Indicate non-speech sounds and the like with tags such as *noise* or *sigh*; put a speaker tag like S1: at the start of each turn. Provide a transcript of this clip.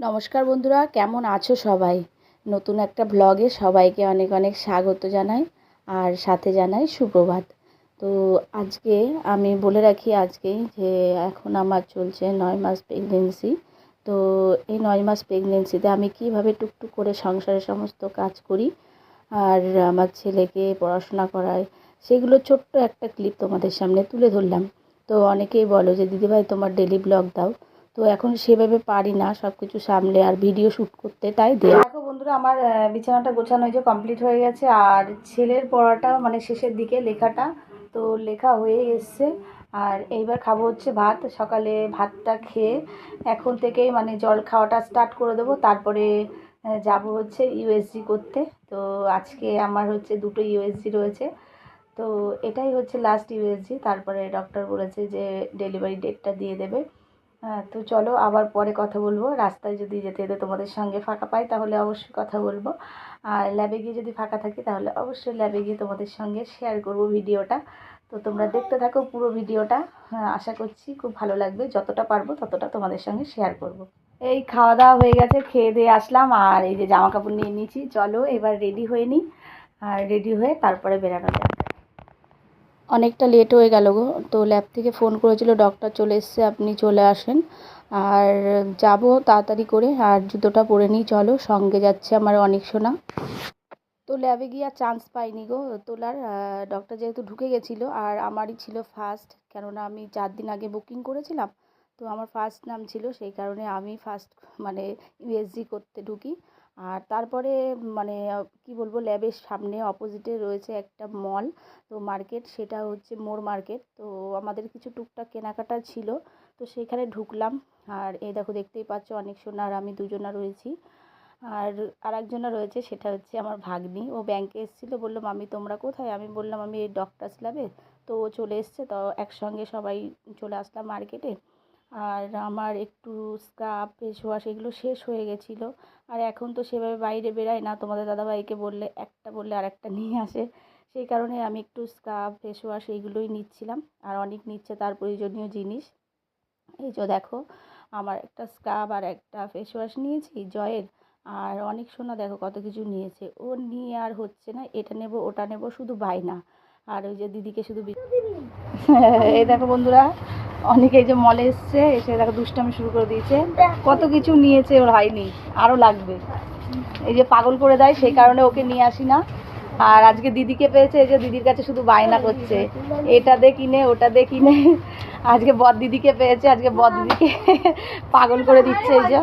S1: নমস্কার বন্ধুরা, কেমন আছো সবাই? নতুন একটা ব্লগে সবাইকে অনেক অনেক স্বাগত জানাই আর সাথে জানাই সুপ্রভাত। তো আজকে আমি বলে রাখি আজকেই যে এখন আমার চলছে নয় মাস প্রেগনেন্সি তো এই নয় মাস প্রেগনেন্সিতে আমি কীভাবে টুকটুক করে সংসারের সমস্ত কাজ করি আর আমার ছেলেকে পড়াশোনা করাই, সেগুলো ছোট্ট একটা ক্লিপ তোমাদের সামনে তুলে ধরলাম। তো অনেকেই বলো যে, দিদিভাই, তোমার ডেলি ব্লগ দাও। তো এখন সেভাবে পারি না সব কিছু সামলে আর ভিডিও শ্যুট করতে, তাই দেখো বন্ধুরা, আমার বিছানাটা গোছানো হয়েছে কমপ্লিট হয়ে গেছে, আর ছেলের পড়াটা মানে শেষের দিকে লেখাটা, তো লেখা হয়ে এসছে। আর এইবার খাব হচ্ছে ভাত, সকালে ভাতটা খেয়ে এখন থেকেই মানে জল খাওয়াটা স্টার্ট করে দেবো, তারপরে যাব হচ্ছে ইউএসজি করতে। তো আজকে আমার হচ্ছে দুটো ইউএসজি রয়েছে, তো এটাই হচ্ছে লাস্ট ইউএসজি তারপরে ডক্টর বলেছে যে ডেলিভারি ডেটটা দিয়ে দেবে। হ্যাঁ তো চলো আবার পরে কথা বলব। রাস্তায় যদি যেতে যেতে তোমাদের সঙ্গে ফাঁকা পাই তাহলে অবশ্যই কথা বলব। আর ল্যাবে গিয়ে যদি ফাঁকা থাকি তাহলে অবশ্যই ল্যাবে গিয়ে তোমাদের সঙ্গে শেয়ার করব ভিডিওটা। তো তোমরা দেখতে থাকো পুরো ভিডিওটা। হ্যাঁ, আশা করছি খুব ভালো লাগবে। যতটা পারব ততটা তোমাদের সঙ্গে শেয়ার করব। এই খাওয়া দাওয়া হয়ে গেছে খেয়ে দিয়ে আসলাম। আর এই যে জামা কাপড় নিয়ে নিয়েছি চলো এবার রেডি হয়ে নিই। আর রেডি হয়ে তারপরে বেরানো যাক। অনেকটা লেট হয়ে গেল গো। তো ল্যাব থেকে ফোন করেছিল ডক্টর চলে এসছে, আপনি চলে আসেন। আর যাব তাড়াতাড়ি করে, আর জুতোটা পরে নিই, চলো। সঙ্গে যাচ্ছে আমার অনেক সোনা। তো ল্যাবে গিয়ে আর চান্স পাইনি গো তোলার। ডক্টর যেহেতু ঢুকে গেছিল, আর আমারই ছিল ফার্স্ট কেননা আমি চার দিন আগে বুকিং করেছিলাম। তো আমার ফার্স্ট নাম ছিল, সেই কারণে আমি ফার্স্ট মানে ইউএসজি করতে ঢুকি। আর তারপরে মানে কি বলব ল্যাবের সামনে অপোজিটে রয়েছে একটা মল তো মার্কেট সেটা হচ্ছে মোর মার্কেট তো আমাদের কিছু টুকটাক কেনাকাটা ছিল, তো সেখানে ঢুকলাম। আর এই দেখো, দেখতেই পাচ্ছ অনেক সোনা আর আমি দুজনা রয়েছি। আর আরেকজনা রয়েছে, সেটা হচ্ছে আমার ভাগ্নি। ও ব্যাংকে এসেছিল, বলল, মামি, তোমরা কোথায়? আমি বললাম, আমি এই ডক্টরস ল্যাবে তো ও চলে এসছে, তো একসঙ্গে সবাই চলে আসলাম মার্কেটে আর আমার একটু স্কার্ফ ফেস ওয়াশ এগুলো শেষ হয়ে গেছিল। আর এখন তো সেভাবে বাইরে বেরাই না। তোমাদের দাদাভাইকে বললে, একটা বললে আর একটা নিয়ে আসে। সেই কারণে আমি একটু স্কার্ফ ফেস ওয়াশ এইগুলোই নিচ্ছিলাম। আর অনেক নিচ্ছে তার প্রয়োজনীয় জিনিস। এই যে দেখো, আমার একটা স্কার্ফ আর একটা ফেস ওয়াশ নিয়েছি, জয়ের। আর অনেক সোনা দেখো কত কিছু নিয়েছে। ও নিয়ে আর হচ্ছে না, এটা নেব, ওটা নেব, শুধু বাই না আর ওই যে দিদিকে শুধু *laughs* এই দেখো বন্ধুরা অনেকে এই যে মলে এসছে, এসে দেখো দুষ্টামি শুরু করে দিয়েছে। কত কিছু নিয়েছে ওর হয়নি আরও লাগবে। এই যে পাগল করে দেয়, সেই কারণে ওকে নিয়ে আসি না। আর আজকে দিদিকে পেয়েছে, এই যে দিদির কাছে শুধু বায়না করছে। এটা দে কিনে, ওটা দে কিনে। আজকে বদ দিদিকে পেয়েছে, আজকে বদ দিদিকে পাগল করে দিচ্ছে এই যে।